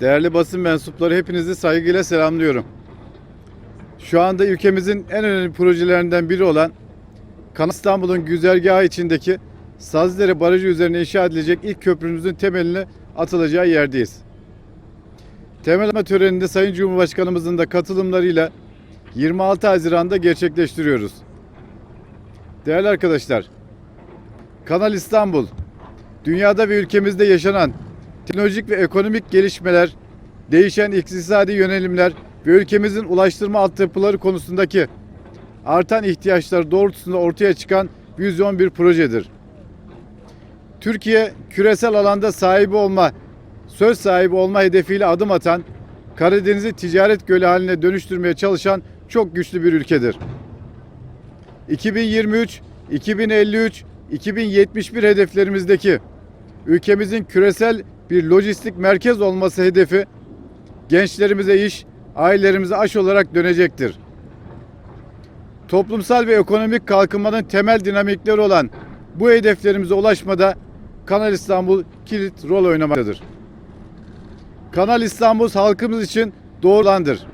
Değerli basın mensupları hepinizi saygıyla selamlıyorum. Şu anda ülkemizin en önemli projelerinden biri olan Kanal İstanbul'un güzergahı içindeki Sazlıdere Barajı üzerine inşa edilecek ilk köprümüzün temelini atılacağı yerdeyiz. Temel atma töreninde Sayın Cumhurbaşkanımızın da katılımlarıyla 26 Haziran'da gerçekleştiriyoruz. Değerli arkadaşlar, Kanal İstanbul, dünyada ve ülkemizde yaşanan teknolojik ve ekonomik gelişmeler, değişen iktisadi yönelimler ve ülkemizin ulaştırma altyapıları konusundaki artan ihtiyaçlar doğrultusunda ortaya çıkan vizyon bir projedir. Türkiye küresel alanda sahibi olma, söz sahibi olma hedefiyle adım atan, Karadeniz'i ticaret gölü haline dönüştürmeye çalışan çok güçlü bir ülkedir. 2023, 2053, 2071 hedeflerimizdeki ülkemizin küresel bir lojistik merkez olması hedefi gençlerimize iş, ailelerimize aş olarak dönecektir. Toplumsal ve ekonomik kalkınmanın temel dinamikleri olan bu hedeflerimize ulaşmada Kanal İstanbul kilit rol oynamaktadır. Kanal İstanbul halkımız için doğru olandır.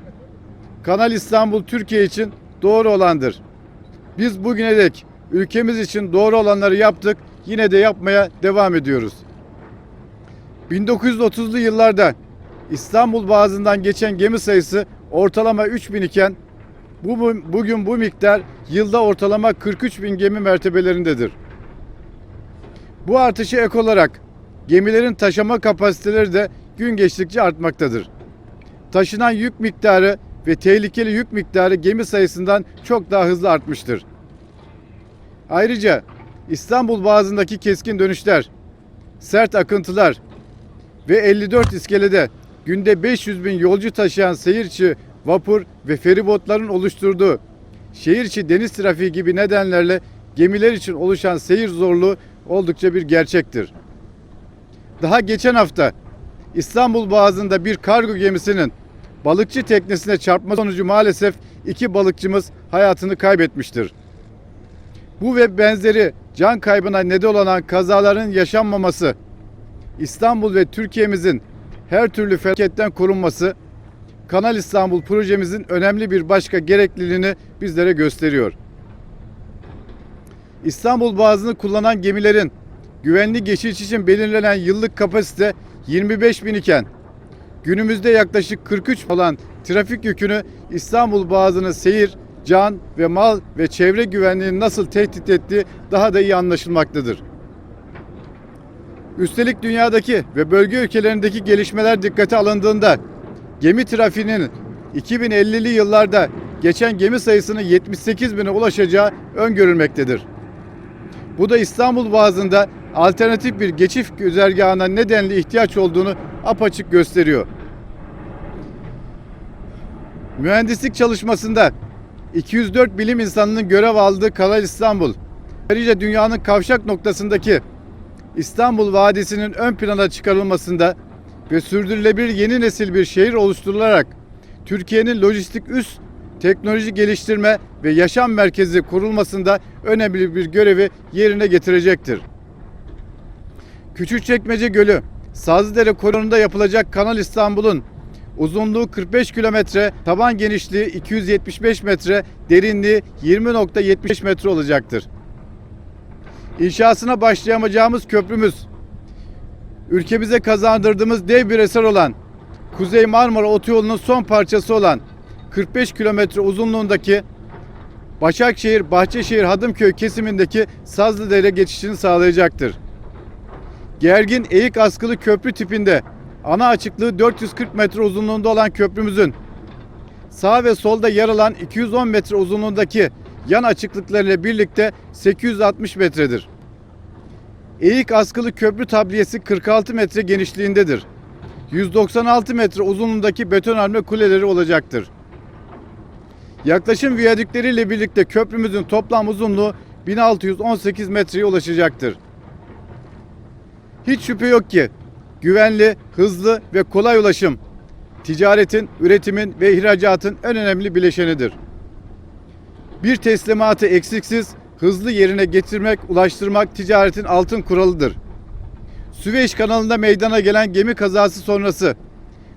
Kanal İstanbul Türkiye için doğru olandır. Biz bugüne dek ülkemiz için doğru olanları yaptık, yine de yapmaya devam ediyoruz. 1930'lu yıllarda İstanbul Boğazı'ndan geçen gemi sayısı ortalama 3000 iken bu, bu- bugün bu miktar yılda ortalama 43 bin gemi mertebelerindedir. Bu artışı ek olarak gemilerin taşıma kapasiteleri de gün geçtikçe artmaktadır. Taşınan yük miktarı ve tehlikeli yük miktarı gemi sayısından çok daha hızlı artmıştır. Ayrıca İstanbul Boğazı'ndaki keskin dönüşler, sert akıntılar ve 54 iskelede günde 500 bin yolcu taşıyan seyirci vapur ve feribotların oluşturduğu şehir deniz trafiği gibi nedenlerle gemiler için oluşan seyir zorluğu oldukça bir gerçektir. Daha geçen hafta İstanbul Boğazı'nda bir kargo gemisinin balıkçı teknesine çarpma sonucu maalesef iki balıkçımız hayatını kaybetmiştir. Bu ve benzeri can kaybına neden olan kazaların yaşanmaması, İstanbul ve Türkiye'mizin her türlü felaketten korunması, Kanal İstanbul projemizin önemli bir başka gerekliliğini bizlere gösteriyor. İstanbul Boğazı'nı kullanan gemilerin güvenli geçiş için belirlenen yıllık kapasite 25 bin iken günümüzde yaklaşık 43 olan trafik yükünü İstanbul Boğazı'nın seyir, can ve mal ve çevre güvenliğini nasıl tehdit ettiği daha da iyi anlaşılmaktadır. Üstelik dünyadaki ve bölge ülkelerindeki gelişmeler dikkate alındığında gemi trafiğinin 2050'li yıllarda geçen gemi sayısının 78 bine ulaşacağı öngörülmektedir. Bu da İstanbul Boğazı'nda alternatif bir geçiş güzergahına nedenli ihtiyaç olduğunu apaçık gösteriyor. Mühendislik çalışmasında 204 bilim insanının görev aldığı Kanal İstanbul, ayrıca dünyanın kavşak noktasındaki İstanbul Vadisi'nin ön plana çıkarılmasında ve sürdürülebilir yeni nesil bir şehir oluşturularak Türkiye'nin lojistik üst teknoloji geliştirme ve yaşam merkezi kurulmasında önemli bir görevi yerine getirecektir. Küçükçekmece Gölü, Sazlıdere koridorunda yapılacak Kanal İstanbul'un uzunluğu 45 kilometre, taban genişliği 275 metre, derinliği 20.75 metre olacaktır. İnşasına başlayamayacağımız köprümüz, ülkemize kazandırdığımız dev bir eser olan Kuzey Marmara Otoyolu'nun son parçası olan 45 kilometre uzunluğundaki Başakşehir, Bahçeşehir, Hadımköy kesimindeki Sazlıdere geçişini sağlayacaktır. Gergin eğik askılı köprü tipinde ana açıklığı 440 metre uzunluğunda olan köprümüzün sağ ve solda yer alan 210 metre uzunluğundaki yan açıklıklarıyla birlikte 860 metredir. Eğik askılı köprü tabliyesi 46 metre genişliğindedir. 196 metre uzunluğundaki betonarme kuleleri olacaktır. Yaklaşım viyadükleriyle birlikte köprümüzün toplam uzunluğu 1618 metreye ulaşacaktır. Hiç şüphe yok ki güvenli, hızlı ve kolay ulaşım ticaretin, üretimin ve ihracatın en önemli bileşenidir. Bir teslimatı eksiksiz, hızlı yerine getirmek, ulaştırmak ticaretin altın kuralıdır. Süveyş kanalında meydana gelen gemi kazası sonrası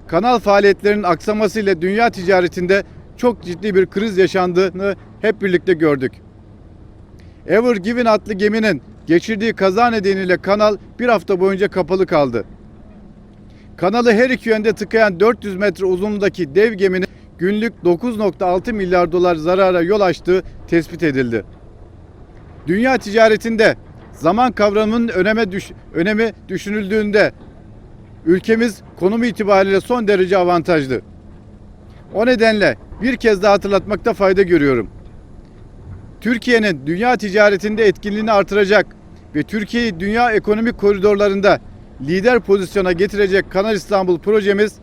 kanal faaliyetlerinin aksamasıyla dünya ticaretinde çok ciddi bir kriz yaşandığını hep birlikte gördük. Ever Given adlı geminin geçirdiği kaza nedeniyle kanal bir hafta boyunca kapalı kaldı. Kanalı her iki yönde tıkayan 400 metre uzunluğundaki dev geminin günlük 9.6 milyar dolar zarara yol açtığı tespit edildi. Dünya ticaretinde zaman kavramının öneme düş, önemi düşünüldüğünde ülkemiz konumu itibariyle son derece avantajlı. O nedenle bir kez daha hatırlatmakta fayda görüyorum. Türkiye'nin dünya ticaretinde etkinliğini artıracak ve Türkiye'yi dünya ekonomik koridorlarında lider pozisyona getirecek Kanal İstanbul projemiz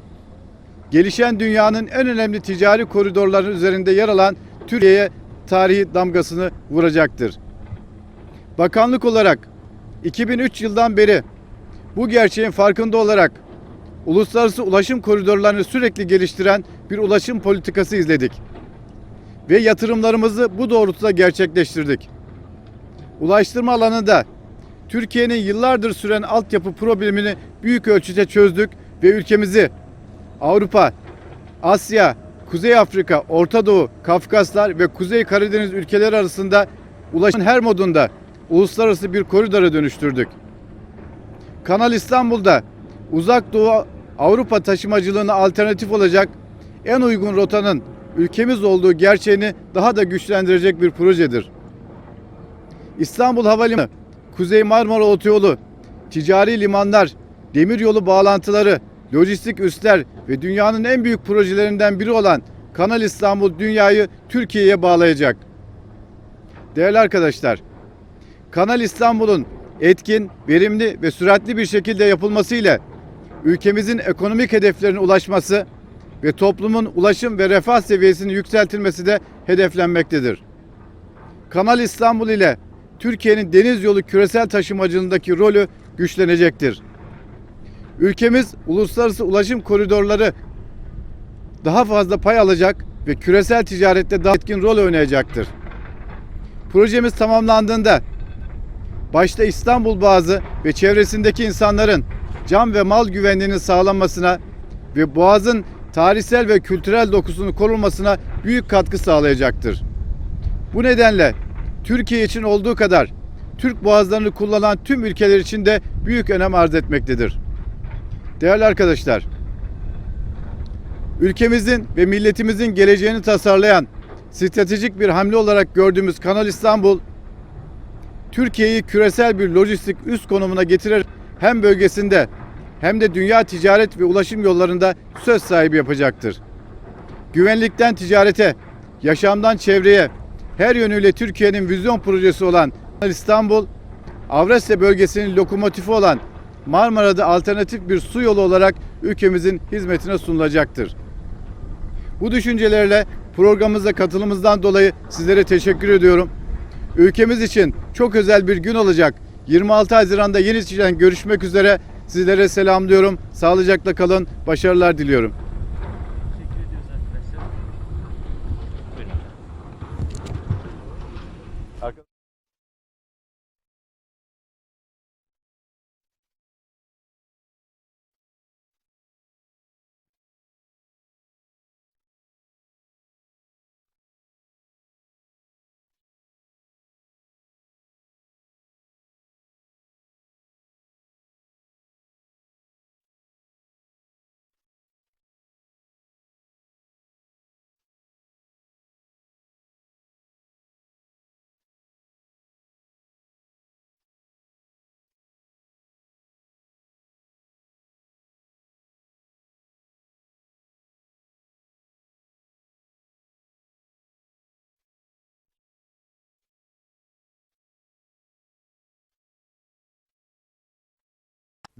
gelişen dünyanın en önemli ticari koridorları üzerinde yer alan Türkiye'ye tarihi damgasını vuracaktır. Bakanlık olarak 2003 yıldan beri bu gerçeğin farkında olarak uluslararası ulaşım koridorlarını sürekli geliştiren bir ulaşım politikası izledik. Ve yatırımlarımızı bu doğrultuda gerçekleştirdik. Ulaştırma alanında Türkiye'nin yıllardır süren altyapı problemini büyük ölçüde çözdük ve ülkemizi Avrupa, Asya, Kuzey Afrika, Orta Doğu, Kafkaslar ve Kuzey Karadeniz ülkeleri arasında ulaşımın her modunda uluslararası bir koridora dönüştürdük. Kanal İstanbul'da Uzak Doğu Avrupa taşımacılığına alternatif olacak en uygun rotanın ülkemiz olduğu gerçeğini daha da güçlendirecek bir projedir. İstanbul Havalimanı, Kuzey Marmara Otoyolu, ticari limanlar, demiryolu bağlantıları, lojistik üsler ve dünyanın en büyük projelerinden biri olan Kanal İstanbul dünyayı Türkiye'ye bağlayacak. Değerli arkadaşlar, Kanal İstanbul'un etkin, verimli ve süratli bir şekilde yapılmasıyla ülkemizin ekonomik hedeflerine ulaşması ve toplumun ulaşım ve refah seviyesini yükseltilmesi de hedeflenmektedir. Kanal İstanbul ile Türkiye'nin deniz yolu küresel taşımacılığındaki rolü güçlenecektir. Ülkemiz uluslararası ulaşım koridorları daha fazla pay alacak ve küresel ticarette daha etkin rol oynayacaktır. Projemiz tamamlandığında başta İstanbul Boğazı ve çevresindeki insanların can ve mal güvenliğinin sağlanmasına ve Boğaz'ın tarihsel ve kültürel dokusunun korunmasına büyük katkı sağlayacaktır. Bu nedenle Türkiye için olduğu kadar Türk boğazlarını kullanan tüm ülkeler için de büyük önem arz etmektedir. Değerli arkadaşlar, ülkemizin ve milletimizin geleceğini tasarlayan stratejik bir hamle olarak gördüğümüz Kanal İstanbul, Türkiye'yi küresel bir lojistik üst konumuna getirir hem bölgesinde hem de dünya ticaret ve ulaşım yollarında söz sahibi yapacaktır. Güvenlikten ticarete, yaşamdan çevreye, her yönüyle Türkiye'nin vizyon projesi olan Kanal İstanbul, Avrasya bölgesinin lokomotifi olan Marmara'da alternatif bir su yolu olarak ülkemizin hizmetine sunulacaktır. Bu düşüncelerle programımıza katılımınızdan dolayı sizlere teşekkür ediyorum. Ülkemiz için çok özel bir gün olacak. 26 Haziran'da yeniden görüşmek üzere. Sizlere selamlıyorum. Sağlıcakla kalın. Başarılar diliyorum.